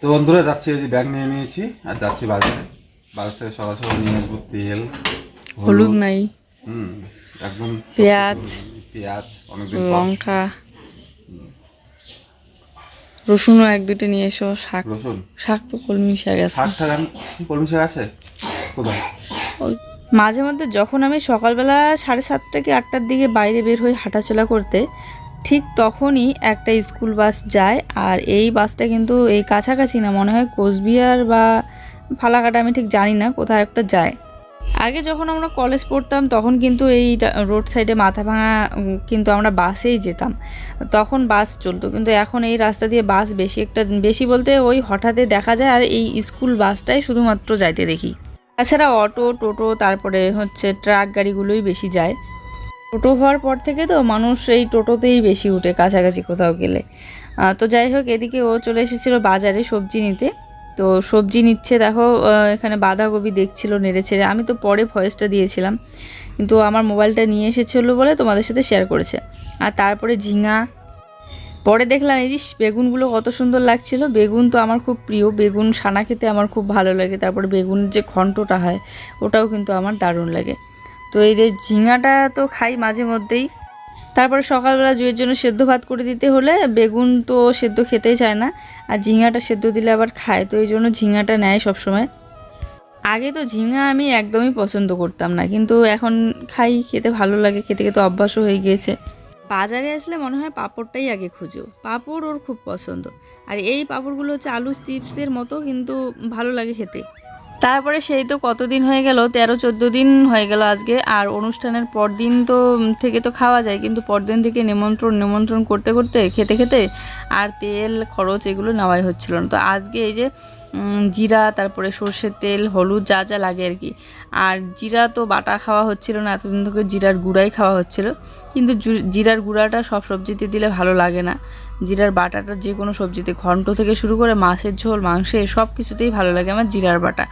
তো বন্ধুরা যাচ্ছি এই যে ব্যাগ নিয়ে নিয়েছি আর যাচ্ছি বাজারে। বাজার থেকে সকাল নিয়ে আসব তেল হলুদ। নাই। হুম একদম পেঁয়াজ, পেঁয়াজ পর। লঙ্কা। রসুনও এক দুটো নিয়ে এসো শাক। রসুন? শাক তো কলমি শাক আছে। শাক আমি কলমি শাক আছে? কোথায়? মাঝে মধ্যে যখন আমি সকালবেলা সাড়ে সাতটা কি আটটার দিকে বাইরে বের হই হাঁটাচলা করতে ঠিক তখনই একটা স্কুল বাস যায় আর এই বাসটা কিন্তু এই কাছাকাছি না, মনে হয় কোচবিহার বা ফালাকাটা, আমি ঠিক জানি না কোথাও একটা যায়। আগে যখন আমরা কলেজ পড়তাম, তখন কিন্তু এই রোড সাইডে মাথা ভাঙা কিন্তু আমরা বাসেই যেতাম। তখন বাস চলতো, কিন্তু এখন এই রাস্তা দিয়ে বাস বেশি একটা, বেশি বলতে ওই হঠাৎই দেখা যায় আর এই স্কুল বাসটাই শুধুমাত্র যাইতে দেখি। তাছাড়া অটো, টোটো, তারপরে হচ্ছে ট্রাক গাড়িগুলোই বেশি যায়। টোটো হওয়ার পর থেকে তো মানুষ এই টোটোতেই বেশি উঠে কাছাকাছি কোথাও গেলে। তো যাই হোক, এদিকে ও চলে এসেছিল বাজারে সবজি নিতে। তো সবজি নিচ্ছে, দেখো এখানে বাঁধাকপি দেখছিল নেড়ে ছেড়ে। আমি তো পরে ভয়েসটা দিয়েছিলাম, কিন্তু আমার মোবাইলটা নিয়ে এসেছিল বলে তোমাদের সাথে শেয়ার করেছে। আর তারপরে ঝিঙা। পরে দেখলাম, এই যে বেগুনগুলো কত সুন্দর লাগছিল। বেগুন তো আমার খুব প্রিয়। বেগুন সানা খেতে আমার খুব ভালো লাগে। তারপরে বেগুনের যে ঘন্টটা হয়, ওটাও কিন্তু আমার দারুণ লাগে। তো এই যে ঝিঙাটা তো খাই মাঝে মধ্যেই। তারপরে সকালবেলা জুয়ের জন্য সেদ্ধ ভাত করে দিতে হলে বেগুন তো সেদ্ধ খেতেই চায় না, আর ঝিঙাটা সেদ্ধ দিলে আবার খায়, তো এই জন্য ঝিঙাটা নেয় সবসময়। আগে তো ঝিঙা আমি একদমই পছন্দ করতাম না, কিন্তু এখন খাই, খেতে ভালো লাগে, খেতে খেতে অভ্যাসও হয়ে গিয়েছে। বাজারে আসলে মনে হয় পাঁপড়টাই আগে খুঁজো, পাঁপড় ওর খুব পছন্দ। আর এই পাঁপড়গুলো হচ্ছে আলু চিপসের মতো, কিন্তু ভালো লাগে খেতে। তারপরে সেই তো কতদিন হয়ে গেল? তেরো, চোদ্দ দিন হয়ে গেল আজকে। আর অনুষ্ঠানের পরদিন তো থেকে তো খাওয়া যায়, কিন্তু পরদিন থেকে নিমন্ত্রণ নিমন্ত্রণ করতে করতে, খেতে খেতে আর তেল, খরচ এগুলো নেওয়াই হচ্ছিল না। তো আজকে এই যে জিরা, তারপরে সর্ষের তেল, হলুদ যা যা লাগে আর কি। আর জিরা তো বাটা খাওয়া হচ্ছিল না, এতদিন থেকে জিরার গুঁড়াই খাওয়া হচ্ছিল। কিন্তু জিরার গুঁড়াটা সব সবজিতে দিলে ভালো লাগে না। জিরার বাটাটা, যে কোনো সবজিতে, ঘন্ট থেকে শুরু করে মাছের ঝোল মাংসে সব কিছুতেই ভালো লাগে আমার জিরার বাটা।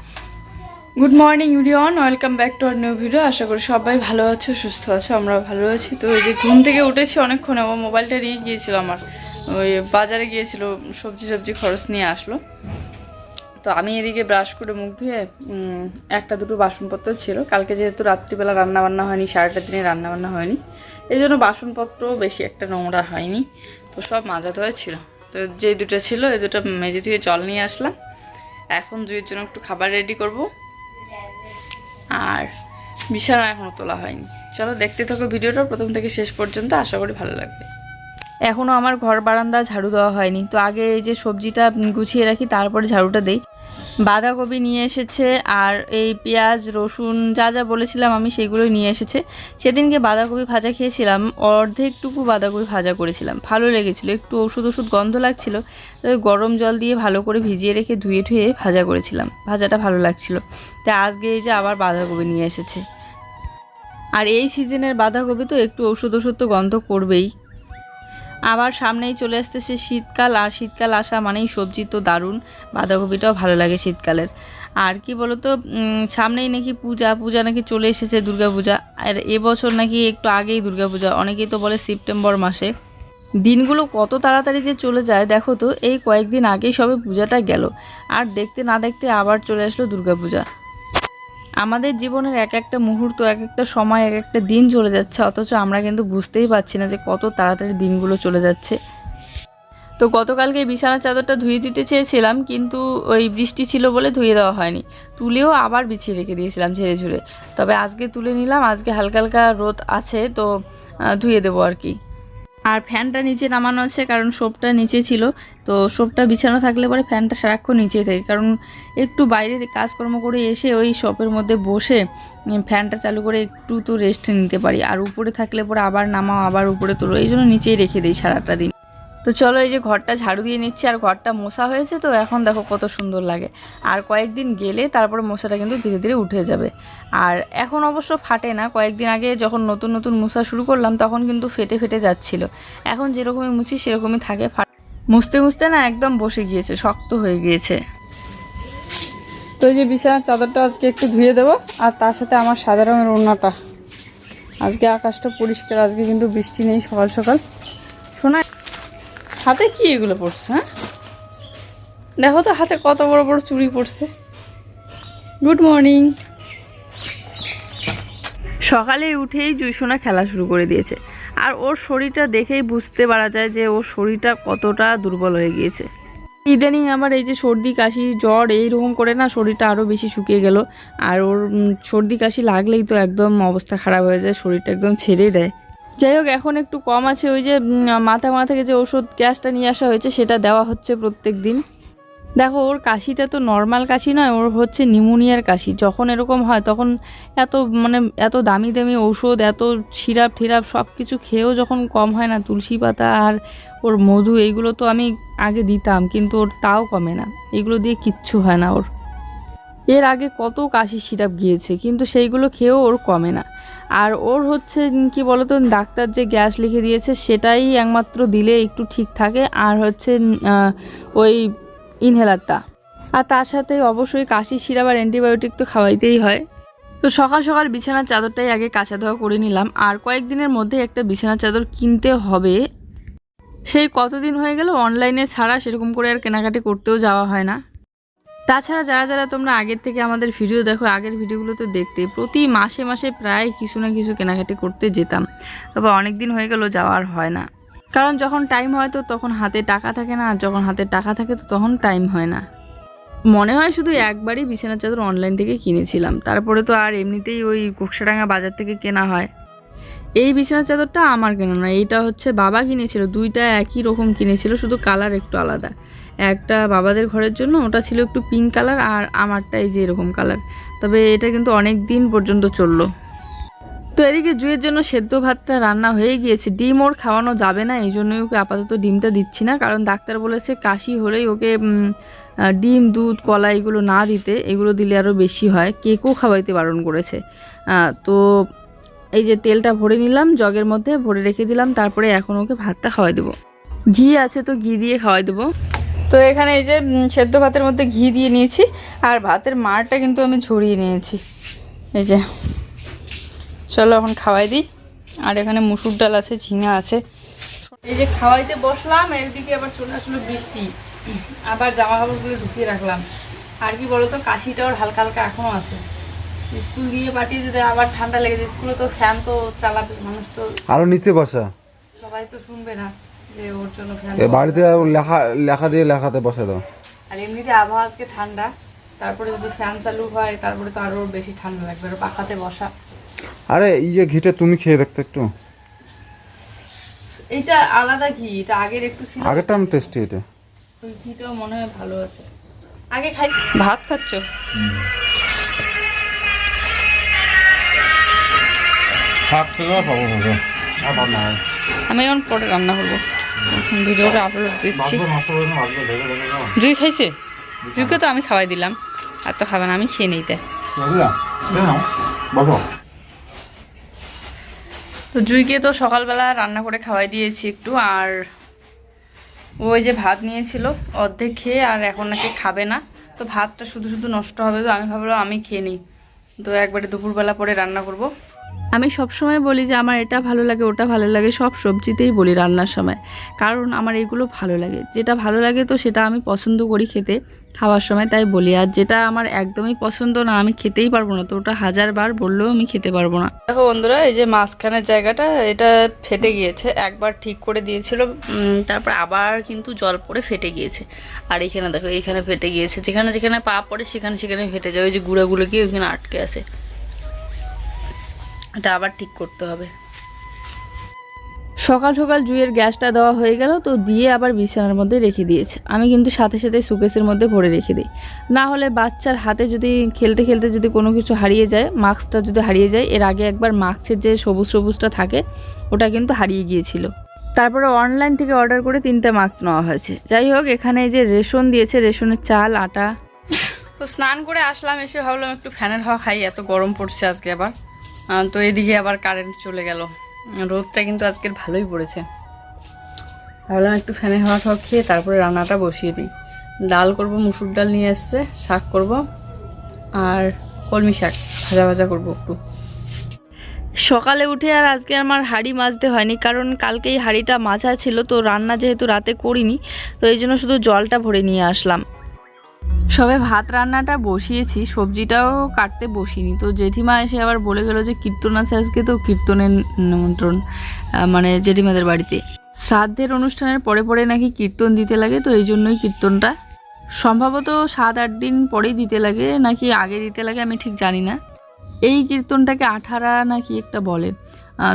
Good morning everyone welcome back to our new video আশা করি সবাই ভালো আছো, সুস্থ আছো আমরা ভালো আছি। তো এই যে ঘুম থেকে উঠেছি অনেকক্ষণ, আমার মোবাইলটা নিয়ে গিয়েছিল আমার। ওই বাজারে গিয়েছিল, সবজি সবজি খরচ নিয়ে আসলো। তো আমি এদিকে ব্রাশ করে মুখ ধুয়ে একটা দুটো বাসনপত্র ছিল। কালকে যেহেতু রাত্রিবেলা রান্না বান্না হয়নি, সারাটা দিনে রান্না বান্না হয়নি। এই জন্য বাসনপত্র বেশি একটা নোংরা হয়নি। তো সব মাজা ধোয়া ছিল। তো যে দুটো ছিল, এই দুটো মেজে ধুয়ে জল নিয়ে আসলাম। এখন দুইয়ের জন্য একটু খাবার রেডি করব। আর বিছানা এখনও তোলা হয়নি। চলো দেখতে থাকো ভিডিওটা, প্রথম থেকে শেষ পর্যন্ত, আশা করি ভালো লাগবে। এখনও আমার ঘর বারান্দা ঝাড়ু দেওয়া হয়নি। তো আগে এই যে সবজিটা গুছিয়ে রাখি, তারপরে ঝাড়ুটা দেই। বাঁধাকপি নিয়ে এসেছে আর এই পেঁয়াজ, রসুন যা যা বলেছিলাম আমি সেগুলোই নিয়ে এসেছে। সেদিনকে বাঁধাকপি ভাজা খেয়েছিলাম, অর্ধেকটুকু বাঁধাকপি ভাজা করেছিলাম। ভালো লেগেছিলো, একটু ওষুধ ওষুধ গন্ধ লাগছিল, তবে গরম জল দিয়ে ভালো করে ভিজিয়ে রেখে ধুয়ে ধুয়ে ভাজা করেছিলাম। ভাজাটা ভালো লাগছিল। তাই আজকে এই যে আবার বাঁধাকপি নিয়ে এসেছে। আর এই সিজনের বাঁধাকপি তো একটু ওষুধ ওষুধ তো গন্ধ করবেই। আবার সামনেই চলে আসতেছে শীতকাল, আর শীতকাল আসা মানেই সবজি তো দারুণ, বাঁধাকপিটাও ভালো লাগে শীতকালের। আর কি বলতো সামনেই নাকি পূজা পূজা নাকি চলে এসেছে দুর্গাপূজা, আর এবছর নাকি একটু আগেই দুর্গাপূজা, অনেকেই তো বলে সেপ্টেম্বর মাসে। দিনগুলো কত তাড়াতাড়ি যে চলে যায়, দেখো তো, এই কয়েকদিন আগেই সবে পূজাটা গেল, আর দেখতে না দেখতে আবার চলে আসলো দুর্গাপূজা। আমাদের জীবনের এক একটা মুহূর্ত, এক একটা সময়, এক একটা দিন চলে যাচ্ছে, অথচ আমরা কিন্তু বুঝতেই পারছি না যে কত তাড়াতাড়ি দিনগুলো চলে যাচ্ছে। তো গতকালকে বিছানার চাদরটা ধুয়ে দিতে চেয়েছিলাম, কিন্তু ওই বৃষ্টি ছিল বলে ধুয়ে দেওয়া হয়নি। তুলেও আবার বিছিয়ে রেখে দিয়েছিলাম ঝেড়ে ঝুড়ে। তবে আজকে তুলে নিলাম, আজকে হালকা হালকা রোদ আছে, তো ধুয়ে দেবো আর কি। আর ফ্যানটা নিচে নামানো আছে, কারণ সোপটা নিচে ছিল। তো সোপটা বিছানো থাকলে পরে ফ্যানটা সারাক্ষণ নিচে থাকে। কারণ একটু বাইরে কাজকর্ম করে এসে ওই শপের মধ্যে বসে ফ্যানটা চালু করে একটু তো রেস্ট নিতে পারি। আর উপরে থাকলে পরে আবার নামাও, আবার উপরে তোলো। এই জন্য নিচেই রেখে দিই সারাটা দিন। তো চলো এই যে ঘরটা ঝাড়ু দিয়ে নিচ্ছি, আর ঘরটা মশা হয়েছে তো এখন দেখো কত সুন্দর লাগে। আর কয়েকদিন গেলে তারপরে মশাটা কিন্তু ধীরে ধীরে উঠে যাবে। আর এখন অবশ্য ফাটে না, কয়েকদিন আগে যখন নতুন নতুন মুছা শুরু করলাম তখন কিন্তু ফেটে ফেটে যাচ্ছিল। এখন যেরকমই মুছি সেরকমই থাকে, ফাট মুছতে মুছতে না একদম বসে গিয়েছে, শক্ত হয়ে গিয়েছে। তো এই যে বিছানার চাদরটা আজকে একটু ধুয়ে দেবো, আর তার সাথে আমার সাদা রঙের ওড়নাটা। আজকে আকাশটা পরিষ্কার, আজকে কিন্তু বৃষ্টি নেই সকাল সকাল। হাতে কি এগুলো পড়ছে হ্যাঁ? দেখো তো হাতে কত বড় বড় চুড়ি পড়ছে। গুড মর্নিং সকালে উঠেই জুইসোনা খেলা শুরু করে দিয়েছে। আর ওর শরীরটা দেখেই বুঝতে পারা যায় যে ওর শরীরটা কতটা দুর্বল হয়ে গিয়েছে। ইদানিং আমার এই যে সর্দি, কাশি, জ্বর, এইরকম করে না শরীরটা আরও বেশি শুকিয়ে গেল। আর ওর সর্দি, কাশি লাগলেই তো একদম অবস্থা খারাপ হয়ে যায়, শরীরটা একদম ছেড়ে দেয়। যাই হোক, এখন একটু কম আছে। ওই যে মাথা মাথা থেকে যে ওষুধ গ্যাসটা নিয়ে আসা হয়েছে, সেটা দেওয়া হচ্ছে প্রত্যেক দিন। দেখো, ওর কাশিটা তো নর্মাল কাশি নয়, ওর হচ্ছে নিউমোনিয়ার কাশি। যখন এরকম হয়, তখন এত মানে এত দামি দামি ঔষধ এত সিরাপ ঠিরাপ সব কিছু খেয়েও যখন কম হয় না, তুলসী পাতা আর ওর মধু, এইগুলো তো আমি আগে দিতাম, কিন্তু ওর তাও কমে না। এগুলো দিয়ে কিচ্ছু হয় না ওর। এর আগে কত কাশি সিরাপ গিয়েছে, কিন্তু সেইগুলো খেয়েও ওর কমে না। আর ওর হচ্ছে কি বলতো, ডাক্তার যে গ্যাস লিখে দিয়েছে সেটাই একমাত্র দিলে একটু ঠিক থাকে। আর হচ্ছে ওই ইনহেলারটা। আর তার সাথে অবশ্যই কাশি সিরাপ আর অ্যান্টিবায়োটিক তো খাওয়াইতেই হয়। তো সকাল সকাল বিছানার চাদরটাই আগে কাঁচা ধোয়া করে নিলাম। আর কয়েকদিনের মধ্যে একটা বিছানার চাদর কিনতে হবে। সেই কতদিন হয়ে গেল? অনলাইনে ছাড়া সেরকম করে আর কেনাকাটি করতেও যাওয়া হয় না। তাছাড়া যারা যারা তোমরা আগের থেকে আমাদের ভিডিও দেখো, আগের ভিডিওগুলো তো দেখতে, প্রতি মাসে মাসে প্রায় কিছু না কিছু কেনাকাটি করতে যেতাম। তবে অনেক দিন হয়ে গেল যাওয়ার হয় না। কারণ যখন টাইম হয় তো তখন হাতে টাকা থাকে না, আর যখন হাতে টাকা থাকে তো তখন টাইম হয় না। মনে হয় শুধু একবারই বিছানার চাদর অনলাইন থেকে কিনেছিলাম। তারপরে তো আর এমনিতেই ওই কোকসাডাঙ্গা বাজার থেকে কেনা হয়। এই বিছানার চাদরটা আমার কেনা না এইটা হচ্ছে বাবা কিনেছিল, দুইটা একই রকম কিনেছিল, শুধু কালার একটু আলাদা। একটা বাবাদের ঘরের জন্য, ওটা ছিল একটু পিঙ্ক কালার আর আমারটা এই যে এরকম কালার তবে এটা কিন্তু অনেক দিন পর্যন্ত চলল। তো এদিকে জুয়ের জন্য সেদ্ধ ভাতটা রান্না হয়ে গিয়েছে। ডিম ওর খাওয়ানো যাবে না, এই জন্যই ওকে আপাতত ডিমটা দিচ্ছি না, কারণ ডাক্তার বলেছে কাশি হলেই ওকে ডিম, দুধ, কলা এগুলো না দিতে, এগুলো দিলে আরও বেশি হয়। কেকও খাওয়াইতে বারণ করেছে। তো এই যে তেলটা ভরে নিলাম, জগের মধ্যে ভরে রেখে দিলাম, তারপরে এখন ওকে ভাতটা খাওয়াই দেবো। ঘি আছে তো ঘি দিয়ে খাওয়াই দেবো। তো এখানে এই যে সেদ্ধ ভাতের মধ্যে ঘি দিয়ে নিয়েছি, আর ভাতের মারটা কিন্তু আমি ঝরিয়ে নিয়েছি। এই যে, চলো এখন খাওয়াই দিই। আর এখানে মুসুর ডাল আছে, ঝিঙা আছে। এই যে খাওয়াইতে বসলাম, এদিকে আবার চলে আসলো বৃষ্টি। আবার জামা কাপড়গুলো ঢুকিয়ে রাখলাম। আর কি বলতো কাশিটা ওর হালকা হালকা এখনও আছে। স্কুল দিয়ে পাঠিয়ে যদি আবার ঠান্ডা লেগে যায়। স্কুলে তো ফ্যান তো চালাবে মানুষ তো আরও নিচে বসা। সবাই তো শুনবে না যে ওর জন্য ফ্যান বাড়িতে আর লেখা লেখা দিয়ে লেখাতে বসে দাও। আর এমনিতে আবহাওয়া আজকে ঠান্ডা তারপরে যদি ফ্যান চালু হয় তারপরে তো আরও বেশি ঠান্ডা লাগবে আর পাখাতে বসা। আরে এই যে ঘিটা তুমি খেয়ে দেখতে একটু। এইটা আলাদা ঘি এটা আগের একটু ছিল। আগেরটা আমি টেস্টি এটা। ঘিটাও মনে হয় ভালো আছে। আগে খাই ভাত খাচ্ছ? শাক থেকে পাবো না আমি এখন পরে রান্না করব। ভিডিওটা আপলোড দিচ্ছি। জুই খাইছে? জুইকে তো আমি খাওয়াই দিলাম। আর তো খাবে না আমি খেয়ে নিই তাই তো জুইকে তো সকালবেলা রান্না করে খাওয়াই দিয়েছি একটু আর ওই যে ভাত নিয়েছিল অর্ধেক খেয়ে আর এখন নাকি খাবে না। তো ভাতটা শুধু শুধু নষ্ট হবে তো আমি ভাবলাম আমি খেয়ে নিই। তো একবারে দুপুরবেলা পরে রান্না করব। আমি সবসময় বলি যে আমার এটা ভালো লাগে, ওটা ভালো লাগে, সব সবজিতেই বলি রান্নার সময়। কারণ আমার এগুলো ভালো লাগে। যেটা ভালো লাগে তো সেটা আমি পছন্দ করি খেতে, খাওয়ার সময় তাই বলি। আর যেটা আমার একদমই পছন্দ না, আমি খেতেই পারব না। তো ওটা হাজারবার বললেও আমি খেতে পারব না। দেখো বন্ধুরা, এই যে মাঝখানের জায়গাটা, এটা ফেটে গিয়েছে। একবার ঠিক করে দিয়েছিল তারপর আবার কিন্তু জল পড়ে ফেটে গিয়েছে। আর এখানে দেখো, এখানে ফেটে গিয়েছে। যেখানে যেখানে পা পড়ে সেখানে সেখানে ফেটে যায়। ওই যে গুঁড়াগুলো গিয়ে ওইখানে আটকে আছে। এটা আবার ঠিক করতে হবে। সকাল সকাল জুয়ের গ্যাসটা দেওয়া হয়ে গেল তো দিয়ে আবার বিছানার মধ্যে রেখে দিয়েছে। আমি কিন্তু সাথে সাথে সুকেসের মধ্যে ভরে রেখে দিই। না হলে বাচ্চার হাতে যদি খেলতে খেলতে যদি কোনো কিছু হারিয়ে যায় মাস্কটা যদি হারিয়ে যায় এর আগে একবার মাস্কের যে সবুজ সবুজটা থাকে ওটা কিন্তু হারিয়ে গিয়েছিল। তারপরে অনলাইন থেকে অর্ডার করে তিনটা মাস্ক নেওয়া হয়েছে। যাই হোক এখানে যে রেশন দিয়েছে রেশনের চাল আটা। তো স্নান করে আসলাম এসে ভাবলাম একটু ফ্যানের হাওয়া খাই এত গরম পড়ছে আজকে আবার। তো এদিকে আবার কারেন্ট চলে গেল। রোদটা কিন্তু আজকের ভালোই পড়েছে। ভাবলাম একটু ফ্যানের হাওয়া ঠাওয়া খেয়ে তারপরে রান্নাটা বসিয়ে দিই। ডাল করব, মুসুর ডাল নিয়ে এসছে, শাক করব, আর কলমি শাক ভাজা ভাজা করব একটু। সকালে উঠে আর আজকে আমার হাঁড়ি মাজতে হয়নি, কারণ কালকে এই হাঁড়িটা মাজা ছিল, তো রান্না যেহেতু রাতে করিনি, তো এই জন্য শুধু জলটা ভরে নিয়ে আসলাম। সবে ভাত রান্নাটা বসিয়েছি, সবজিটাও কাটতে বসিনি। তো জেঠিমা এসে আবার বলে গেল যে, কীর্তন আছে আজকে, তো কীর্তনের নিমন্ত্রণ মানে জেঠিমাদের বাড়িতে। শ্রাদ্ধের অনুষ্ঠানের পরে পরে নাকি কীর্তন দিতে লাগে, তো এই জন্যই কীর্তনটা। সম্ভবত সাত আট দিন পরেই দিতে লাগে, নাকি আগে দিতে লাগে, আমি ঠিক জানি না। এই কীর্তনটাকে আঠারা নাকি একটা বলে।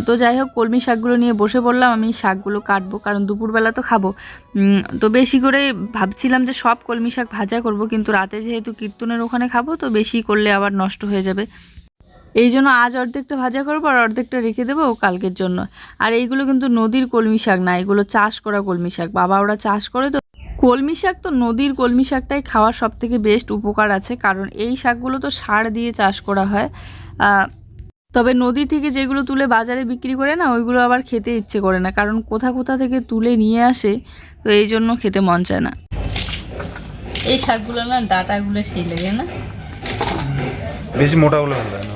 তো যাই হোক, কলমি শাকগুলো নিয়ে বসে পড়লাম। আমি শাকগুলো কাটবো, কারণ দুপুরবেলা তো খাব। তো বেশি করে ভাবছিলাম যে সব কলমি শাক ভাজা করব, কিন্তু রাতে যেহেতু কীর্তনের ওখানে খাব, তো বেশি করলে আবার নষ্ট হয়ে যাবে। এই জন্য আজ অর্ধেকটা ভাজা করব আর অর্ধেকটা রেখে দেবো কালকের জন্য। আর এইগুলো কিন্তু নদীর কলমি শাক না, এগুলো চাষ করা কলমি শাক। বাবা ওরা চাষ করে তো। কলমি শাক তো নদীর কলমি শাকটাই খাওয়ার সব থেকে বেস্ট উপকার আছে, কারণ এই শাকগুলো তো সার দিয়ে চাষ করা হয়। তবে নদী থেকে যেগুলো তুলে বাজারে বিক্রি করে না ওইগুলো আবার খেতে ইচ্ছে করে না। কারণ কোথা কোথা থেকে তুলে নিয়ে আসে তো এই জন্য খেতে মন চায় না। এই শাকগুলো না ডাটাগুলো সেই লাগে না। বেশি মোটাগুলো ভালো লাগে না।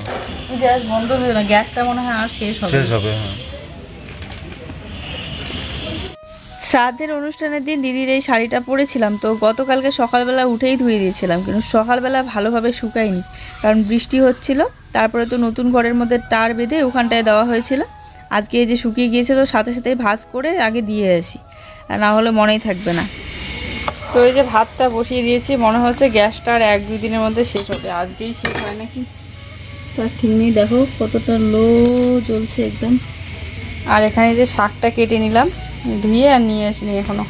গ্যাস বন্ধ হয়ে না গ্যাসটা মনে হয় আর শেষ হবে শেষ হবে হ্যাঁ। শ্রাদ্ধের অনুষ্ঠানের দিন দিদির এই শাড়িটা পরেছিলাম তো গতকালকে সকালবেলা উঠেই ধুয়ে দিয়েছিলাম কিন্তু সকালবেলা ভালোভাবে শুকায়নি। কারণ বৃষ্টি হচ্ছিল তারপরে তো নতুন ঘরের মধ্যে টার বেঁধে ওখানটায় দেওয়া হয়েছিল। আজকে এই যে শুকিয়ে গিয়েছে তো সাথে সাথে ভাজ করে আগে দিয়ে আসি। আর না হলে মনেই থাকবে না। তো এই যে ভাতটা বসিয়ে দিয়েছি, মনে হচ্ছে গ্যাসটা আর এক দুই দিনের মধ্যে শেষ হবে। আজকেই শেষ হয় নাকি? তার ঠিক নেই দেখো কতটা লো জ্বলছে একদম। আর এখানে যে শাকটা কেটে নিলাম, ধুয়ে আর নিয়ে আসিনি এখনও।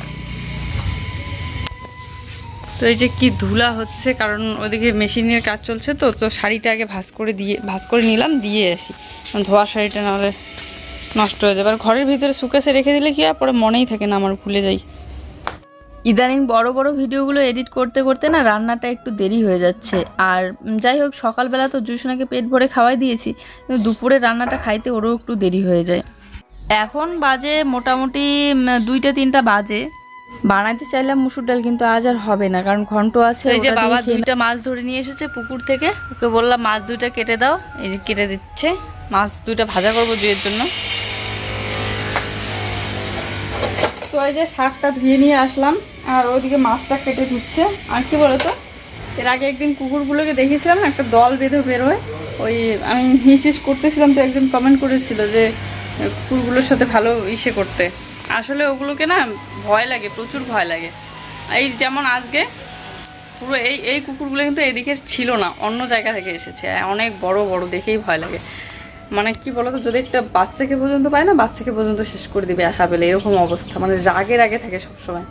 তো এই যে কি ধুলা হচ্ছে, কারণ ওদিকে মেশিনের কাজ চলছে তো তো শাড়িটা আগে ভাঁজ করে দিয়ে, ভাঁজ করে নিলাম, দিয়ে আসি। ধোয়া শাড়িটা নাহলে নষ্ট হয়ে যাবে। আর ঘরের ভিতরে শুকাশে রেখে দিলে কি আর পরে মনেই থাকে না, আমার ভুলে যাই। ইদানিং বড় বড় ভিডিওগুলো এডিট করতে করতে না রান্নাটা একটু দেরি হয়ে যাচ্ছে। আর যাই হোক, সকালবেলা তো জুসোনাকে পেট ভরে খাওয়াই দিয়েছি, কিন্তু দুপুরে রান্নাটা খাইতে ওরও একটু দেরি হয়ে যায়। এখন বাজে মোটামুটি দুইটা তিনটা বাজে। বানাইতে চাইলাম মুসুর ডাল কিন্তু আজ আর হবে না কারণ ঘন্ট আছে এই যে বাবা দুইটা মাছ ধরে নিয়ে এসেছে পুকুর থেকে। ওকে বললাম মাছ দুইটা কেটে দাও এই যে কেটে দিচ্ছে। মাছ দুইটা ভাজা করব দুইয়ের জন্য। তো এই যে শাকটা ধুয়ে নিয়ে আসলাম আর ওইদিকে মাছটা কেটে দিচ্ছে। আর কি বলতো এর আগে একদিন কুকুরগুলোকে দেখেছিলাম না একটা দল বেঁধে বেরোয় ওই আমি হিস হিস করতেছিলাম তো একজন কমেন্ট করেছিল যে কুকুরগুলোর সাথে ভালো ইসে করতে। আসলে ওগুলোকে না ভয় লাগে, প্রচুর ভয় লাগে। এই যেমন আজকে, পুরো এই এই কুকুরগুলো কিন্তু এদিকে ছিল না, অন্য জায়গা থেকে এসেছে। অনেক বড় বড় দেখেই ভয় লাগে। মানে কি বলতো, যদি একটা বাচ্চাকে পর্যন্ত পায় না, বাচ্চাকে পর্যন্ত শেষ করে দিবে একা পেলে, এরকম অবস্থা। মানে রাগের আগে থাকে সবসময়।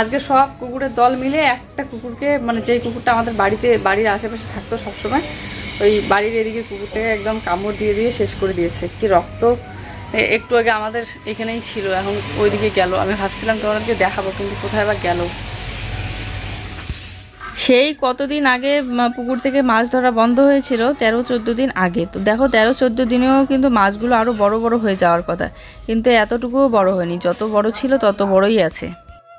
আজকে সব কুকুরের দল মিলে একটা কুকুরকে মানে যেই কুকুরটা আমাদের বাড়িতে, বাড়ির আশেপাশে থাকতো সবসময়, ওই বাড়ির এদিকে কুকুরটাকে একদম কামড় দিয়ে দিয়ে শেষ করে দিয়েছে। কি রক্ত একটু আগে আমাদের এখানেই ছিল, এখন ওইদিকে গেল। আমি ভাবছিলাম তোমাদেরকে দেখাবো, কিন্তু কোথায় বা গেল? সেই কতদিন আগে পুকুর থেকে মাছ ধরা বন্ধ হয়েছিল, তেরো চোদ্দ দিন আগে। তো দেখো, তেরো চোদ্দ দিনেও কিন্তু মাছগুলো আরও বড় বড় হয়ে যাওয়ার কথা। কিন্তু এতটুকুও বড় হয়নি। যত বড় ছিল, তত বড়ই আছে।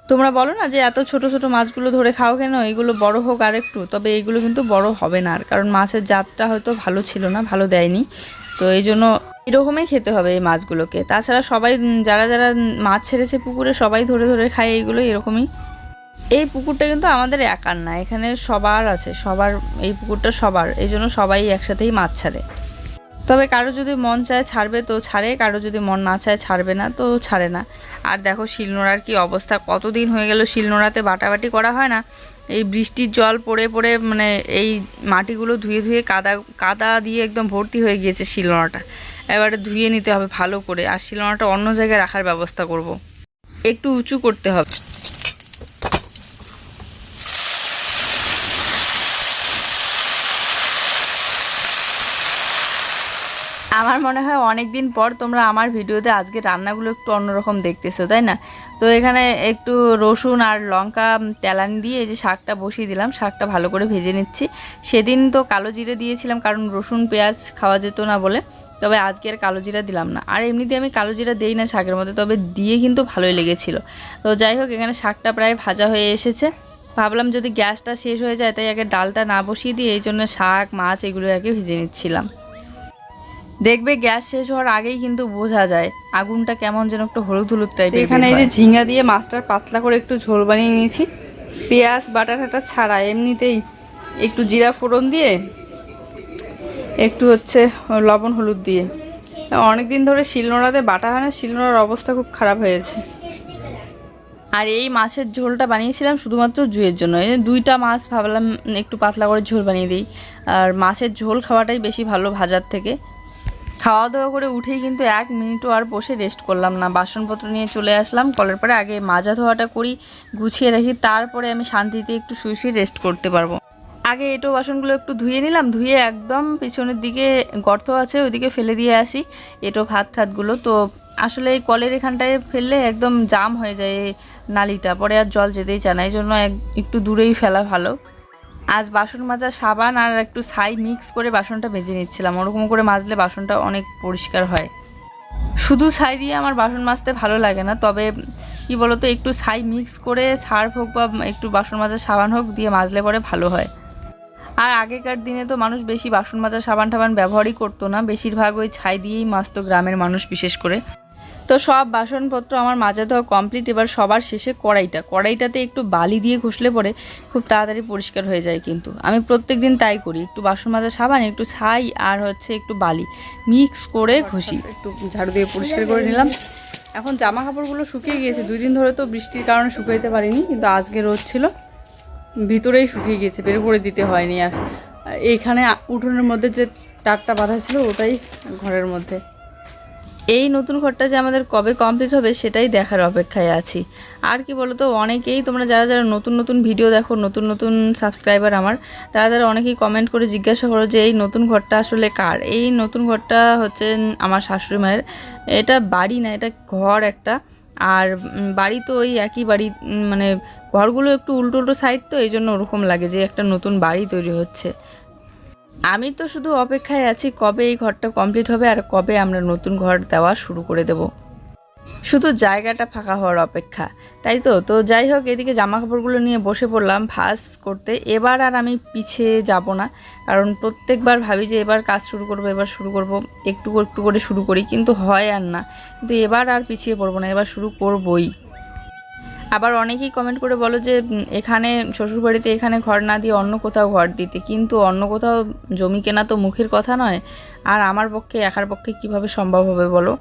তোমরা বলো না যে, এত ছোট ছোট মাছগুলো ধরে খাও কেন? এগুলো বড় হোক আর একটু তবে এইগুলো কিন্তু বড় হবে না আর। কারণ মাছের জাতটা হয়তো ভালো ছিল না, ভালো দেয়নি। তো এই জন্য এরকমই খেতে হবে এই মাছগুলোকে। তাছাড়া সবাই, যারা যারা মাছ ছেড়েছে পুকুরে, সবাই ধরে ধরে খায় এইগুলো, এরকমই। এই পুকুরটা কিন্তু আমাদের একার না, এখানে সবার আছে, সবার, এই পুকুরটা সবার, এই জন্য সবাই একসাথেই মাছ ছাড়ে। তবে কারও যদি মন চায় ছাড়বে তো ছাড়ে, কারও যদি মন না চায় ছাড়বে না তো ছাড়ে না। আর দেখো শিলনোড়ার কি অবস্থা, কতদিন হয়ে গেল শিলনোড়াতে বাটাবাটি করা হয় না? এই বৃষ্টির জল পড়ে পড়ে মানে এই মাটিগুলো ধুয়ে ধুয়ে কাদা কাদা দিয়ে একদম ভর্তি হয়ে গিয়েছে শিলনোড়াটা। এবারে ধুয়ে নিতে হবে ভালো করে, আর শিলনোড়াটা অন্য জায়গায় রাখার ব্যবস্থা করব। একটু উঁচু করতে হবে। আমার মনে হয় অনেক দিন পর তোমরা আমার ভিডিওতে আজকে রান্নাগুলো একটু অন্যরকম দেখতেছো, তাই না? তো এখানে একটু রসুন আর লঙ্কা তেলানি দিয়ে এই যে শাকটা বসিয়ে দিলাম, শাকটা ভালো করে ভেজে নিচ্ছি। সেদিন তো কালো জিরে দিয়েছিলাম, কারণ রসুন, পেঁয়াজ খাওয়া যেত না বলে। তবে আজকে আর কালো জিরা দিলাম না। আর এমনিতে আমি কালো জিরা দেই না শাকের মধ্যে তবে দিয়ে কিন্তু ভালোই লেগেছিল। তো যাই হোক এখানে শাকটা প্রায় ভাজা হয়ে এসেছে। ভাবলাম যদি গ্যাসটা শেষ হয়ে যায় তাই আগে ডালটা না বসিয়ে দিয়ে এই জন্য শাক মাছ এগুলো আগে ভেজে নিচ্ছিলাম। দেখবে গ্যাস শেষ হওয়ার আগেই কিন্তু বোঝা যায় আগুনটা কেমন যেন একটু হলুদ হলুদ টাইপের এখানে এই যে ঝিঙ্গা দিয়ে মাছটার পাতলা করে একটু ঝোল বানিয়ে নিয়েছি। পেঁয়াজ বাটা টাটা ছাড়া এমনিতেই একটু জিরা ফোড়ন দিয়ে একটু হচ্ছে লবণ, হলুদ দিয়ে। অনেক দিন ধরে শিলনোড়াতে বাটা হয় না, শিলনোড়ার অবস্থা খুব খারাপ হয়েছে। আর এই মাছের ঝোলটা বানিয়েছিলাম শুধুমাত্র জুয়ের জন্য। এই দুইটা মাছ ভাবলাম একটু পাতলা করে ঝোল বানিয়ে দিই। আর মাছের ঝোল খাওয়াটাই বেশি ভালো ভাজার থেকে। খাওয়া দাওয়া করে উঠেই কিন্তু এক মিনিটও আর বসে রেস্ট করলাম না। বাসনপত্র নিয়ে চলে আসলাম। কলের পরে আগে মাজা ধোয়াটা করি, গুছিয়ে রাখি। তারপরে আমি শান্তিতে একটু শুয়ে শুয়ে রেস্ট করতে পারব। আগে এটো বাসনগুলো একটু ধুয়ে নিলাম, ধুয়ে একদম পিছনের দিকে গর্ত আছে, ওইদিকে ফেলে দিয়ে আসি এটো ভাত ঠাতগুলো। তো আসলে এই কলের এখানটায় ফেললে একদম জাম হয়ে যায় নালিটা, পরে আর জল যেতেই চায় না, এই জন্য এক- একটু দূরেই ফেলা ভালো। আজ বাসন মাজা সাবান আর একটু ছাই মিক্স করে বাসনটা ভেজে নিচ্ছিলাম, ওরকম করে মাজলে বাসনটা অনেক পরিষ্কার হয়। শুধু ছাই দিয়ে আমার বাসন মাজতে ভালো লাগে না, তবে কি বলতো, একটু ছাই মিক্স করে সার্ফ হোক বা একটু বাসন মাজা সাবান হোক দিয়ে মাজলে পরে ভালো হয়। আর আগেকার দিনে তো মানুষ বেশি বাসন মাজা, সাবান টাবান ব্যবহারই করতো না। বেশিরভাগ ওই ছাই দিয়েই মাজতো গ্রামের মানুষ বিশেষ করে। তো সব বাসনপত্র আমার মাজা দেওয়া কমপ্লিট এবার সবার শেষে কড়াইটা। কড়াইটাতে একটু বালি দিয়ে ঘষলে পরে খুব তাড়াতাড়ি পরিষ্কার হয়ে যায় কিন্তু। আমি প্রত্যেক দিন তাই করি, একটু বাসন মাজা, সাবান, একটু ছাই আর হচ্ছে একটু বালি। মিক্স করে ঘষি। একটু ঝাড়ু দিয়ে পরিষ্কার করে নিলাম। এখন জামা কাপড়গুলো শুকিয়ে গিয়েছে। দুই দিন ধরে তো বৃষ্টির কারণে শুকাইতে পারিনি, কিন্তু আজকে রোদ ছিল। ভিতরেই শুকিয়ে গিয়েছে, বের করে দিতে হয়নি আর। এইখানে উঠোনের মধ্যে যে টাটটা বাঁধা ছিল, ওটাই ঘরের মধ্যে। এই নতুন ঘরটা যে আমাদের কবে কমপ্লিট হবে, সেটাই দেখার অপেক্ষায় আছি। আর কি বলতো, অনেকেই তোমরা যারা যারা নতুন নতুন ভিডিও দেখো, নতুন নতুন সাবস্ক্রাইবার আমার, তারা তারা অনেকেই কমেন্ট করে জিজ্ঞাসা করো যে, এই নতুন ঘরটা আসলে কার? এই নতুন ঘরটা হচ্ছে আমার শাশুড়ি মায়ের। এটা বাড়ি না, এটা ঘর একটা। আর বাড়ি তো ওই একই বাড়ি মানে ঘরগুলো একটু উল্টো উল্টো সাইড তো, এই জন্য ওরকম লাগে যে একটা নতুন বাড়ি তৈরি হচ্ছে। আমি তো শুধু অপেক্ষায় আছি কবে এই ঘরটা কমপ্লিট হবে আর কবে আমরা নতুন ঘর দেওয়া শুরু করে দেব। শুধু জায়গাটা ফাঁকা হওয়ার অপেক্ষা, তাই তো? তো যাই হোক, এদিকে জামা কাপড়গুলো নিয়ে বসে পড়লাম। ভাস করতে এবার আর আমি পিছিয়ে যাব না, কারণ প্রত্যেকবার ভাবি যে এবার কাজ শুরু করব, এবার শুরু করব, একটু একটু করে শুরু করি, কিন্তু হয় আর না। কিন্তু এবার আর পিছিয়ে পড়ব না, এবার শুরু করবই। আবার অনেকেই কমেন্ট করে বলো যে এখানে শ্বশুরবাড়িতে এখানে ঘর না দিয়ে অন্য কোথাও ঘর দিতে, কিন্তু অন্য কোথাও জমি কেনা তো মুখের কথা নয়। আর আমার পক্ষে, একার পক্ষে কীভাবে সম্ভব হবে বলো?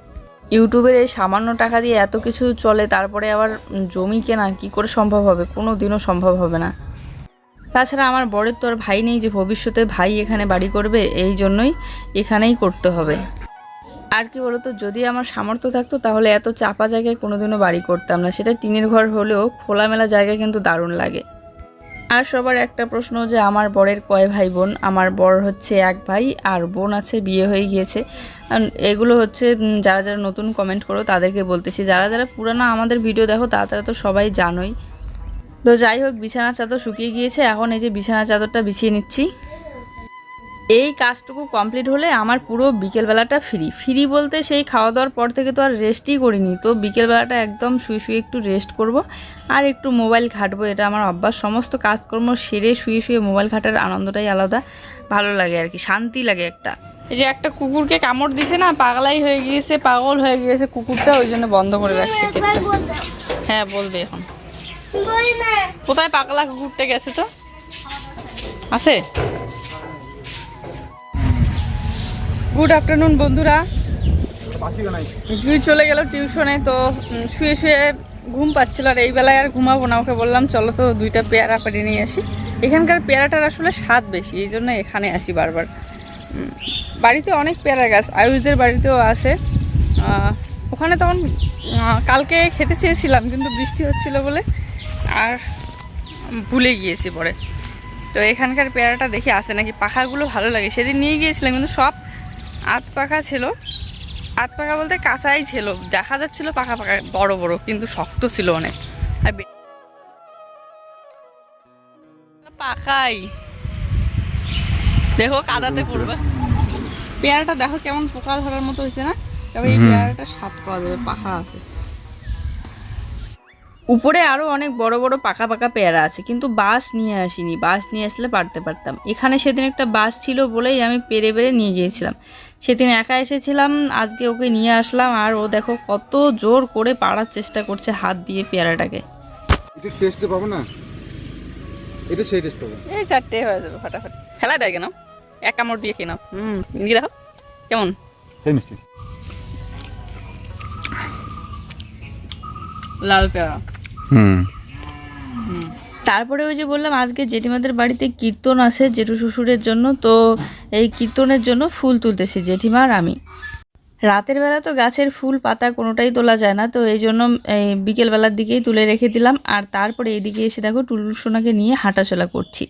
ইউটিউবের এই সামান্য টাকা দিয়ে এত কিছু চলে, তারপরে আবার জমি কেনা, কি করে সম্ভব হবে? কোনো দিনও সম্ভব হবে না। তাছাড়া আমার বরের তো আর ভাই নেই যে ভবিষ্যতে ভাই এখানে বাড়ি করবে, এই জন্যই এখানেই করতে হবে। আর কি বলতো, যদি আমার সামর্থ্য থাকতো, তাহলে এত চাপা জায়গায় কোনোদিনও বাড়ি করতাম না। সেটা টিনের ঘর হলেও খোলামেলা জায়গা কিন্তু দারুণ লাগে। আর সবার একটা প্রশ্ন যে আমার বরের কয় ভাই বোন? আমার বর হচ্ছে এক ভাই আর বোন আছে, বিয়ে হয়ে গিয়েছে। এগুলো হচ্ছে যারা যারা নতুন কমেন্ট করো তাদেরকে বলতেছি। যারা যারা পুরানো আমাদের ভিডিও দেখো তারা তো সবাই জানোই। তো যাই হোক, বিছানা চাদর শুকিয়ে গিয়েছে। এখন এই যে বিছানা চাদরটা বিছিয়ে নিচ্ছি। এই কাজটুকু কমপ্লিট হলে আমার পুরো বিকেলবেলাটা ফ্রি ফ্রি বলতে সেই খাওয়া দাওয়ার পর থেকে তো আর রেস্টই করিনি। তো বিকেলবেলাটা একদম শুয়ে শুয়ে একটু রেস্ট করব আর একটু মোবাইল ঘাটবো এটা আমার অভ্যাস। সমস্ত কাজকর্ম সেরে শুয়ে শুয়ে মোবাইল ঘাটার আনন্দটাই আলাদা। ভালো লাগে আর কি শান্তি লাগে একটা। এই যে একটা কুকুরকে কামড় দিছে না পাগলাই হয়ে গিয়েছে পাগল হয়ে গিয়েছে কুকুরটা ওই জন্য বন্ধ করে রাখছে হ্যাঁ বলবে এখন। কোথায় পাগলা কুকুরটা গেছে তো? আছে? গুড আফটারনুন বন্ধুরা। জুই চলে গেল টিউশনে তো শুয়ে শুয়ে ঘুম পাচ্ছিল আর এই বেলায় আর ঘুমাবো না ওকে বললাম চলো তো দুইটা পেয়ারা পেরে নিয়ে আসি। এখানকার পেয়ারাটার আসলে স্বাদ বেশি এই জন্য এখানে আসি বারবার। বাড়িতে অনেক পেয়ারা গাছ আয়ুষদের বাড়িতেও আছে। ওখানে তখন কালকে খেতে চেয়েছিলাম কিন্তু বৃষ্টি হচ্ছিল বলে আর ভুলে গিয়েছি পরে। তো এখানকার পেয়ারাটা দেখি আসে নাকি? পাখাগুলো ভালো লাগে। সেদিন নিয়ে গিয়েছিলাম কিন্তু সব আত পাখা ছিল। আত পাখা বলতে কাঁচাই ছিল। দেখা যাচ্ছিল পাখা পাখা বড় বড় কিন্তু শক্ত ছিল অনেক। আর দেখো কাদাতে পড়বে। পেয়ারাটা দেখো কেমন পোকা ধরার মতো হয়েছে না? তবে এই পেয়ারাটা স্বাদ পাওয়া যাবে পাখা আছে। উপরে আরও অনেক বড় বড় পাকা পাকা পেয়ারা আছে কিন্তু বাস নিয়ে আসিনি। বাস নিয়ে আসলে পারতে পারতাম। এখানে সেদিন একটা বাস ছিল বলেই আমি পেরে পেরে নিয়ে গিয়েছিলাম। সেদিন একা এসেছিলাম আজকে ওকে নিয়ে আসলাম আর ও দেখো কত জোর করে পাড়ার চেষ্টা করছে হাত দিয়ে পেয়ারাটাকে। টেস্টে পাবো না? এটা সেই টেস্ট হবে এই চারটে হয়ে যাবে ফটাফট। দেয় কেন? এক কামড় দিয়ে খেয়ে নাও। হুম নিয়ে দেখো। কেমন? সেই মিষ্টি। লাল পেয়ারা। হুম। তারপরে ওই যে বললাম, আজকে জেঠিমাদের বাড়িতে কীর্তন আছে জেঠু শ্বশুরের জন্য, তো এই কীর্তনের জন্য ফুল তুলতেছি, জেঠিমা আর আমি। রাতের বেলা তো গাছের ফুল, পাতা কোনোটাই তোলা যায় না, তো এই জন্য বিকেলবেলার দিকেই তুলে রেখে দিলাম। আর তারপরে এইদিকে এসে দেখো, টুলু সোনাকে নিয়ে হাঁটাচলা করছি।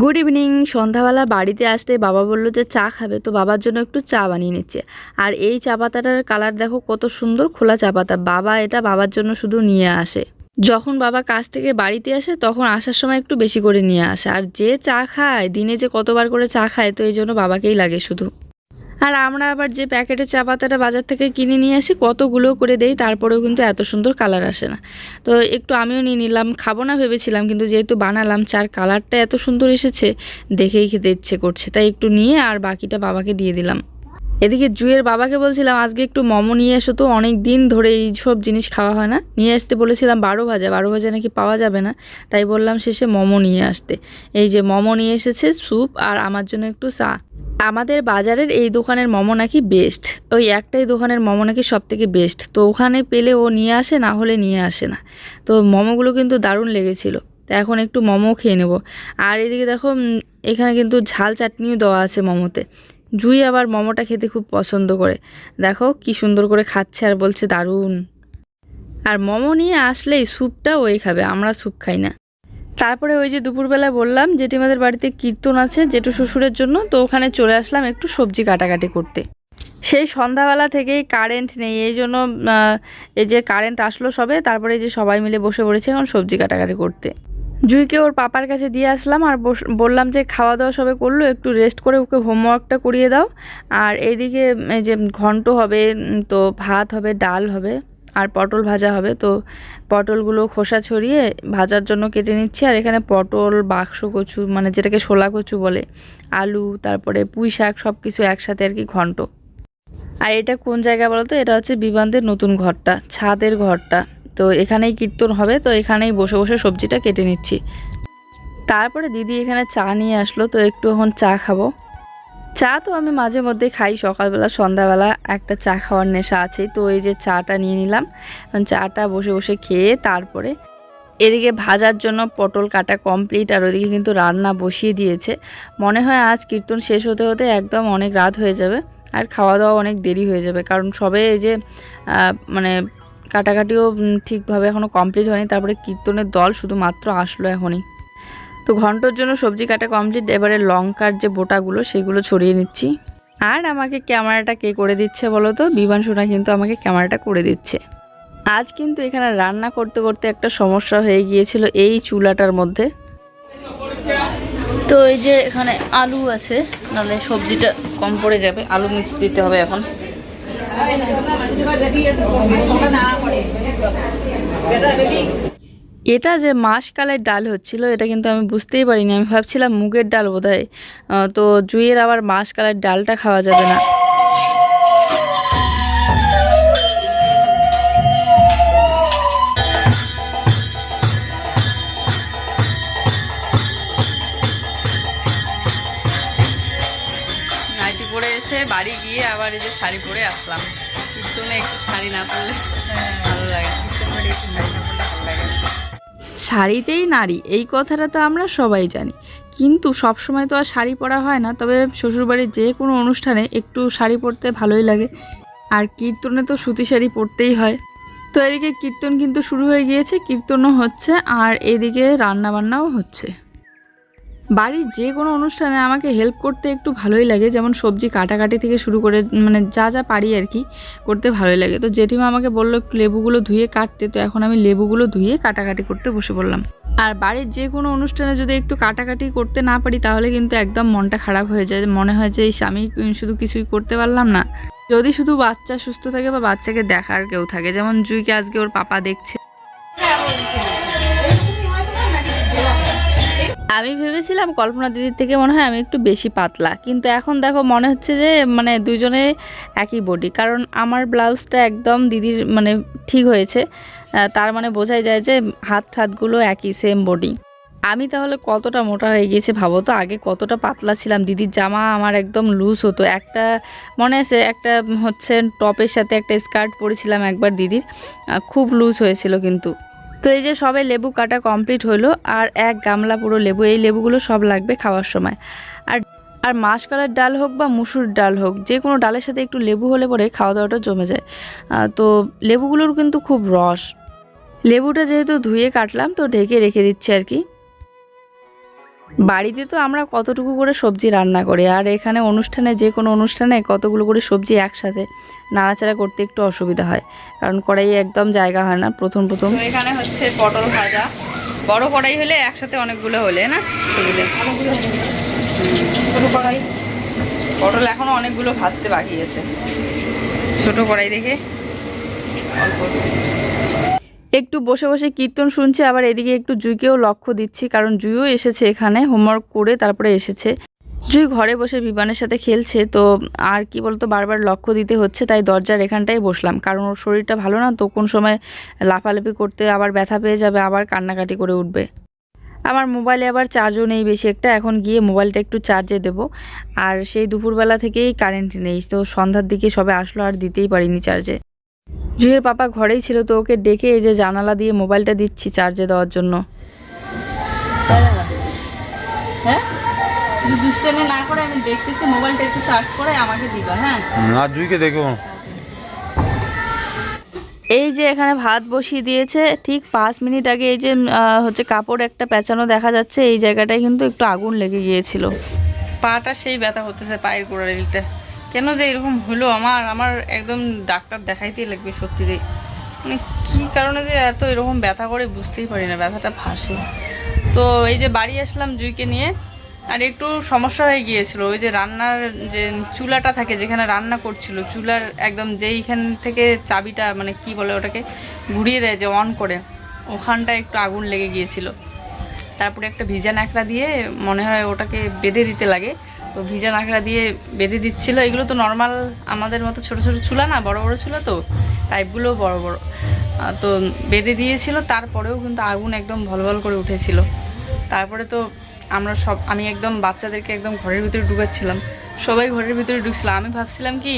গুড ইভিনিং সন্ধ্যাবেলা বাড়িতে আসতে বাবা বলল যে চা খাবে, তো বাবার জন্য একটু চা বানিয়ে নিচ্ছে। আর এই চা পাতাটার কালার দেখো কত সুন্দর খোলা চা পাতা, বাবা এটা বাবার জন্য শুধু নিয়ে আসে। যখন বাবা কাজ থেকে বাড়িতে আসে, তখন আসার সময় একটু বেশি করে নিয়ে আসে। আর যে চা খায়, দিনে যে কতবার করে চা খায়, তো এই জন্য বাবাকেই লাগে শুধু। আর আমরা আবার যে প্যাকেটের চা পাতাটা বাজার থেকে কিনে নিয়ে আসি, কতগুলো করে দেই, তারপরেও কিন্তু এত সুন্দর কালার আসে না। তো একটু আমিও নিয়ে নিলাম, খাব না ভেবেছিলাম, কিন্তু যেহেতু বানালাম, চার কালারটা এত সুন্দর এসেছে, দেখেই খেতে ইচ্ছে করছে। তাই একটু নিয়ে আর বাকিটা বাবাকে দিয়ে দিলাম। এদিকে জুয়ের বাবাকে বলছিলাম, আজকে একটু মোমো নিয়ে এসো তো, অনেক দিন ধরে এই সব জিনিস খাওয়া হয় না। নিয়ে আসতে বলেছিলাম, বারো ভাজা। বারো ভাজা নাকি পাওয়া যাবে না। তাই বললাম, শেষে মোমো নিয়ে আসতে। এই যে মোমো নিয়ে এসেছে, স্যুপ আর আমার জন্য একটু চা। আমাদের বাজারের এই দোকানের মোমো নাকি বেস্ট ওই একটাই দোকানের মোমো নাকি সব থেকে বেস্ট তো ওখানে পেলে ও নিয়ে আসে, না হলে নিয়ে আসে না। তো মোমোগুলো কিন্তু দারুণ লেগেছিল। তো এখন একটু মোমো খেয়ে নেব। আর এদিকে দেখো এখানে কিন্তু ঝাল চাটনিও দেওয়া আছে মোমোতে। জুই আবার মোমোটা খেতে খুব পছন্দ করে। দেখো কি সুন্দর করে খাচ্ছে আর বলছে, দারুণ। আর মোমো নিয়ে আসলেই স্যুপটা ওই খাবে, আমরা স্যুপ খাই না। তারপরে ওই যে দুপুরবেলা বললাম, জেঠিমাদের বাড়িতে কীর্তন আছে জেঠু শ্বশুরের জন্য, তো ওখানে চলে আসলাম একটু সবজি কাটাকাটি করতে। সেই সন্ধ্যাবেলা থেকেই কারেন্ট নেই, এই জন্য এই যে কারেন্ট আসলো সবে, তারপরে যে সবাই মিলে বসে পড়েছে এখন সবজি কাটাকাটি করতে। জুইকে ওর পাপার কাছে দিয়ে আসলাম আর বললাম যে খাওয়া দাওয়া সবে করল, একটু রেস্ট করে ওকে হোমওয়ার্কটা করিয়ে দাও। আর এইদিকে এই যে ঘন্ট হবে তো ভাত হবে, ডাল হবে, আর পটল ভাজা হবে। তো পটলগুলো খোসা ছড়িয়ে ভাজার জন্য কেটে নিচ্ছি। আর এখানে পটল, বাক্স কচু মানে যেটাকে শোলা কচু বলে, আলু, তারপরে পুঁই শাক সব কিছু একসাথে আর কি ঘন্ট। আর এটা কোন জায়গা বলো তো এটা হচ্ছে বিবানদের নতুন ঘরটা, ছাদের ঘরটা। তো এখানেই কীর্তন হবে, তো এখানেই বসে বসে সবজিটা কেটে নিচ্ছি। তারপরে দিদি এখানে চা নিয়ে আসলো, তো একটু এখন চা খাব। চা তো আমি মাঝে মধ্যে খাই, সকালবেলা, সন্ধ্যাবেলা একটা চা খাওয়ার নেশা আছে তো এই যে চাটা নিয়ে নিলাম। এখন চাটা বসে বসে খেয়ে তারপরে এদিকে ভাজার জন্য পটল কাটা কমপ্লিট, আর ওদিকে কিন্তু রান্না বসিয়ে দিয়েছে। মনে হয় আজ কীর্তন শেষ হতে হতে একদম অনেক রাত হয়ে যাবে, আর খাওয়া দাওয়া অনেক দেরি হয়ে যাবে, কারণ সবে এই যে মানে কাটাকাটিও ঠিকভাবে এখনও কমপ্লিট হয়নি। তারপরে কীর্তনের দল শুধুমাত্র আসলো এখনই। তো ঘণ্টার জন্য সবজি কাটা কমপ্লিট এবারে লঙ্কার যে বোটাগুলো, সেগুলো ছড়িয়ে নিচ্ছি। আর আমাকে ক্যামেরাটা কে করে দিচ্ছে বলো তো? বিমান সোনা কিন্তু আমাকে ক্যামেরাটা করে দিচ্ছে। আজ কিন্তু এখানে রান্না করতে করতে একটা সমস্যা হয়ে গিয়েছিল এই চুলাটার মধ্যে। তো এই যে এখানে আলু আছে, নাহলে সবজিটা কম পড়ে যাবে। আলু মিক্স দিতে হবে এখন। এটা যে মাসকালের ডাল হচ্ছিল, এটা কিন্তু আমি বুঝতেই পারিনি। আমি ভাবছিলাম মুগের ডাল বোধ তো জুইয়ের আবার মাসকালের ডালটা খাওয়া যাবে না। শাড়ি পরে আসলাম। কীর্তনে একটু শাড়ি না পরলে ভালো লাগে। শাড়িতেই নারী, এই কথাটা তো আমরা সবাই জানি। কিন্তু সব সময় তো আর শাড়ি পরা হয় না, তবে শ্বশুরবাড়ির যে কোনো অনুষ্ঠানে একটু শাড়ি পরতে ভালোই লাগে। আর কীর্তনে তো সুতি শাড়ি পরতেই হয়। তো এদিকে কীর্তন কিন্তু শুরু হয়ে গিয়েছে, কীর্তনও হচ্ছে, আর এদিকে রান্না বান্নাও হচ্ছে। বাড়ির যে কোনো অনুষ্ঠানে আমাকে হেল্প করতে একটু ভালোই লাগে। যেমন সবজি কাটাকাটি থেকে শুরু করে মানে যা যা পারি আর কি, করতে ভালোই লাগে। তো জেঠিমা আমাকে বলল লেবুগুলো ধুয়ে কাটতে। তো এখন আমি লেবুগুলো ধুয়ে কাটাকাটি করতে বসে পড়লাম। আর বাড়ির যে কোনো অনুষ্ঠানে যদি একটু কাটাকাটি করতে না পারি, তাহলে কিন্তু একদম মনটা খারাপ হয়ে যায়। মনে হয় যে আমি শুধু কিছুই করতে পারলাম না। যদি শুধু বাচ্চা সুস্থ থাকে বা বাচ্চাকে দেখার কেউ থাকে, যেমন জুইকে আজকে ওর পাপা দেখছে। আমি ভেবেছিলাম কল্পনা দিদির থেকে মনে হয় আমি একটু বেশি পাতলা। কিন্তু এখন দেখো মনে হচ্ছে যে মানে দুজনে একই বডি কারণ আমার ব্লাউজটা একদম দিদির মানে ঠিক হয়েছে। তার মানে বোঝাই যায় যে, হাত ঠাতগুলো একই সেম বডি আমি তাহলে কতটা মোটা হয়ে গিয়েছে ভাবো তো? আগে কতটা পাতলা ছিলাম? দিদির জামা আমার একদম লুজ হতো। একটা, মনে আছে, একটা হচ্ছে টপের সাথে একটা স্কার্ট পরেছিলাম একবার দিদির। খুব লুজ হয়েছিল কিন্তু। তো এই যে সবে লেবু কাটা কমপ্লিট হলো, আর এক গামলা পুরো লেবু, এই লেবুগুলো সব লাগবে খাওয়ার সময়। আর আর মাসকালের ডাল হোক বা মুসুর ডাল হোক, যে কোনো ডালের সাথে একটু লেবু হলে পরে খাওয়া দাওয়াটা জমে যায়। তো লেবুগুলোর কিন্তু খুব রস। লেবুটা যেহেতু ধুয়ে কাটলাম, তো ঢেকে রেখে দিচ্ছি আর কি। বাড়িতে তো আমরা কতটুকু করে সবজি রান্না করি আর এখানে অনুষ্ঠানে যে কোনো অনুষ্ঠানে কতগুলো করে সবজি একসাথে নাড়াচাড়া করতে একটু অসুবিধা হয় কারণ কড়াই একদম জায়গা হয় না প্রথম প্রথম। এখানে হচ্ছে পটল ভাজা বড় কড়াই হলে একসাথে অনেকগুলো হলে না? ছোটো কড়াই। পটল এখনও অনেকগুলো ভাজতে বাকি আছে। ছোট কড়াই দেখে। অল্প একটু বসে বসে কীর্তন শুনছি, আবার এদিকে একটু জুইকেও লক্ষ্য দিচ্ছি, কারণ জুইও এসেছে এখানে হোমওয়ার্ক করে তারপরে এসেছে। জুই ঘরে বসে বিমানের সাথে খেলছে, তো আর কি বলতো, বারবার লক্ষ্য দিতে হচ্ছে, তাই দরজার এখানটাই বসলাম। কারণ ওর শরীরটা ভালো না, তো কোন সময় লাফালাফি করতে আবার ব্যথা পেয়ে যাবে, আবার কান্নাকাটি করে উঠবে। আমার মোবাইলে আবার চার্জও নেই বেশি একটা, এখন গিয়ে মোবাইলটা একটু চার্জে দেব। আর সেই দুপুরবেলা থেকেই কারেন্ট নেই, তো সন্ধ্যার দিকে সবে আসলো, আর দিতেই পারিনি চার্জে। জুয়ের পাপা ঘরেই ছিল তো ওকে ডেকে এই যে জানালা দিয়ে মোবাইলটা দিচ্ছি চার্জে দেওয়ার জন্য। হ্যাঁ? যদি না করে আমি দেখতেছি মোবাইলটা একটু চার্জ করে আমাকে দিবা হ্যাঁ? আর জুইকে দেখো এই যে এখানে ভাত বসিয়ে দিয়েছে ঠিক পাঁচ মিনিট আগে এই যে হচ্ছে কাপড় একটা পেঁচানো দেখা যাচ্ছে এই জায়গাটায় কিন্তু একটু আগুন লেগে গিয়েছিল। পাটা সেই ব্যথা হতেছে পায়ের গোড়ালিটা কেন যে এরকম হলো? আমার আমার একদম ডাক্তার দেখাইতেই লাগবে সত্যি মানে কী কারণে যে এত এরকম ব্যথা করে বুঝতেই পারি না, ব্যথাটা ফাঁসে তো এই যে বাড়ি আসলাম জুইকে নিয়ে, আর একটু সমস্যা হয়ে গিয়েছিল। ওই যে রান্নার যে চুলাটা থাকে, যেখানে রান্না করছিল, চুলার একদম যেইখান থেকে চাবিটা মানে কি বলে ওটাকে, ঘুরিয়ে দেয় যে অন করে, ওখানটা একটু আগুন লেগে গিয়েছিল। তারপরে একটা ভিজা ন্যাকড়া দিয়ে মনে হয় ওটাকে বেঁধে দিতে লাগে। তো ভিজা ন্যাকড়া দিয়ে বেঁধে দিচ্ছিল। এগুলো তো নর্মাল আমাদের মতো ছোট ছোট চুলা না, বড় বড় চুলা তো পাইপগুলোও বড় বড়। তো বেঁধে দিয়েছিল, তারপরেও কিন্তু আগুন একদম ভলভল করে উঠেছিল। তারপরে তো আমরা সব, আমি একদম বাচ্চাদেরকে একদম ঘরের ভিতরে ঢুকাচ্ছিলাম। সবাই ঘরের ভিতরে ঢুকছিলাম আমি ভাবছিলাম কি,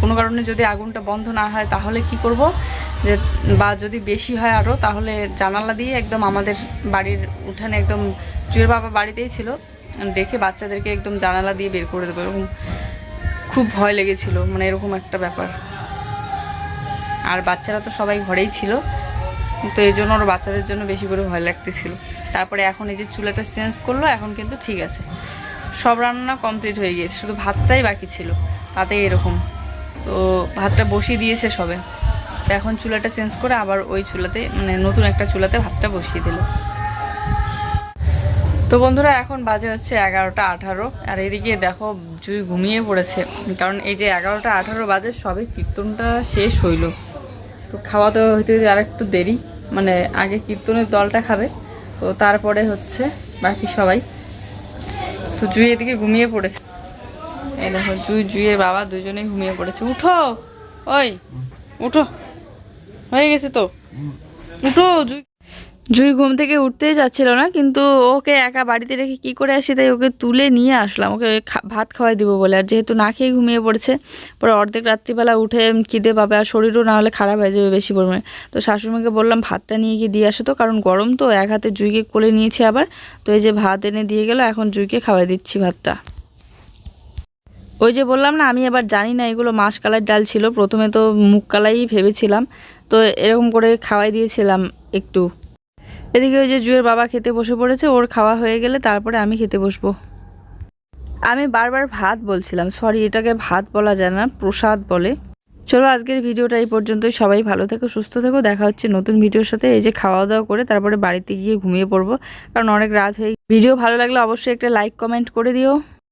কোনো কারণে যদি আগুনটা বন্ধ না হয় তাহলে কি করব? যে, বা যদি বেশি হয় আরও তাহলে জানালা দিয়ে একদম আমাদের বাড়ির উঠানে একদম জুয়ের বাবা বাড়িতেই ছিল দেখে বাচ্চাদেরকে একদম জানালা দিয়ে বের করে দেবো, এরকম খুব ভয় লেগেছিল মানে এরকম একটা ব্যাপার। আর বাচ্চারা তো সবাই ঘরেই ছিল, তো এই জন্য ওর বাচ্চাদের জন্য বেশি করে ভয় লাগতেছিল। তারপরে এখন এই যে চুলাটা চেঞ্জ করল, এখন কিন্তু ঠিক আছে। সব রান্না কমপ্লিট হয়ে গিয়েছে, শুধু ভাতটাই বাকি ছিল তাতে এরকম। তো ভাতটা বসিয়ে দিয়েছে সবে। তো এখন চুলাটা চেঞ্জ করে আবার ওই চুলাতে মানে নতুন একটা চুলাতে ভাতটা বসিয়ে দিল। তো বন্ধুরা, এখন বাজে হচ্ছে এগারোটা আঠারো, আর এদিকে দেখো জুই ঘুমিয়ে পড়েছে। কারণ এই যে এগারোটা আঠারো বাজে, সবে কীর্তনটা শেষ হইল। তো খাওয়া দাওয়া হইতে হইতে আর একটু দেরি মানে আগে কীর্তনের দলটা খাবে, তো তারপরে হচ্ছে বাকি সবাই। তো জুই এদিকে ঘুমিয়ে পড়েছে। এই দেখো, জুই, জুইয়ের বাবা দুজনেই ঘুমিয়ে পড়েছে। উঠো! ওই, উঠো! হয়ে গেছে তো। উঠো, জুই। জুই ঘুম থেকে উঠতেই যাচ্ছিল না, কিন্তু ওকে একা বাড়িতে রেখে কি করে আসি তাই ওকে তুলে নিয়ে আসলাম। ওকে ভাত খাওয়াই দিব বলে, আর যেহেতু না খেয়ে ঘুমিয়ে পড়েছে, পরে অর্ধেক রাত্রিবেলা উঠে খিদে পাবে আর শরীরও না হলে খারাপ হয়ে যাবে বেশি পরিমাণে। তো শাশুড়িমাকে বললাম, ভাতটা নিয়ে গিয়ে দিয়ে আসো তো, কারণ গরম তো, এক হাতে জুইকে কোলে নিয়েছি আবার, তো এই যে ভাত এনে দিয়ে গেল, এখন জুইকে খাওয়াই দিচ্ছি ভাতটা। ওই যে বললাম না, আমি আবার জানি না এগুলো মাছ কালার ডাল ছিল, প্রথমে তো মুখ কালাই ভেবেছিলাম, তো এরকম করে খাওয়াই দিয়েছিলাম একটু। এদিকে ওই যে জুয়ের বাবা খেতে বসে পড়েছে, ওর খাওয়া হয়ে গেলে তারপরে আমি খেতে বসবো। আমি বারবার ভাত বলছিলাম সরি এটাকে ভাত বলা যায় না, প্রসাদ বলে। চলো আজকের ভিডিওটা এই পর্যন্তই, সবাই ভালো থেকো, সুস্থ থেকো, দেখা হচ্ছে নতুন ভিডিওর সাথে। এই যে খাওয়া দাওয়া করে তারপরে বাড়িতে গিয়ে ঘুমিয়ে পড়ব, কারণ অনেক রাত হয়ে ভিডিও ভালো লাগলে অবশ্যই একটা লাইক কমেন্ট করে দিও।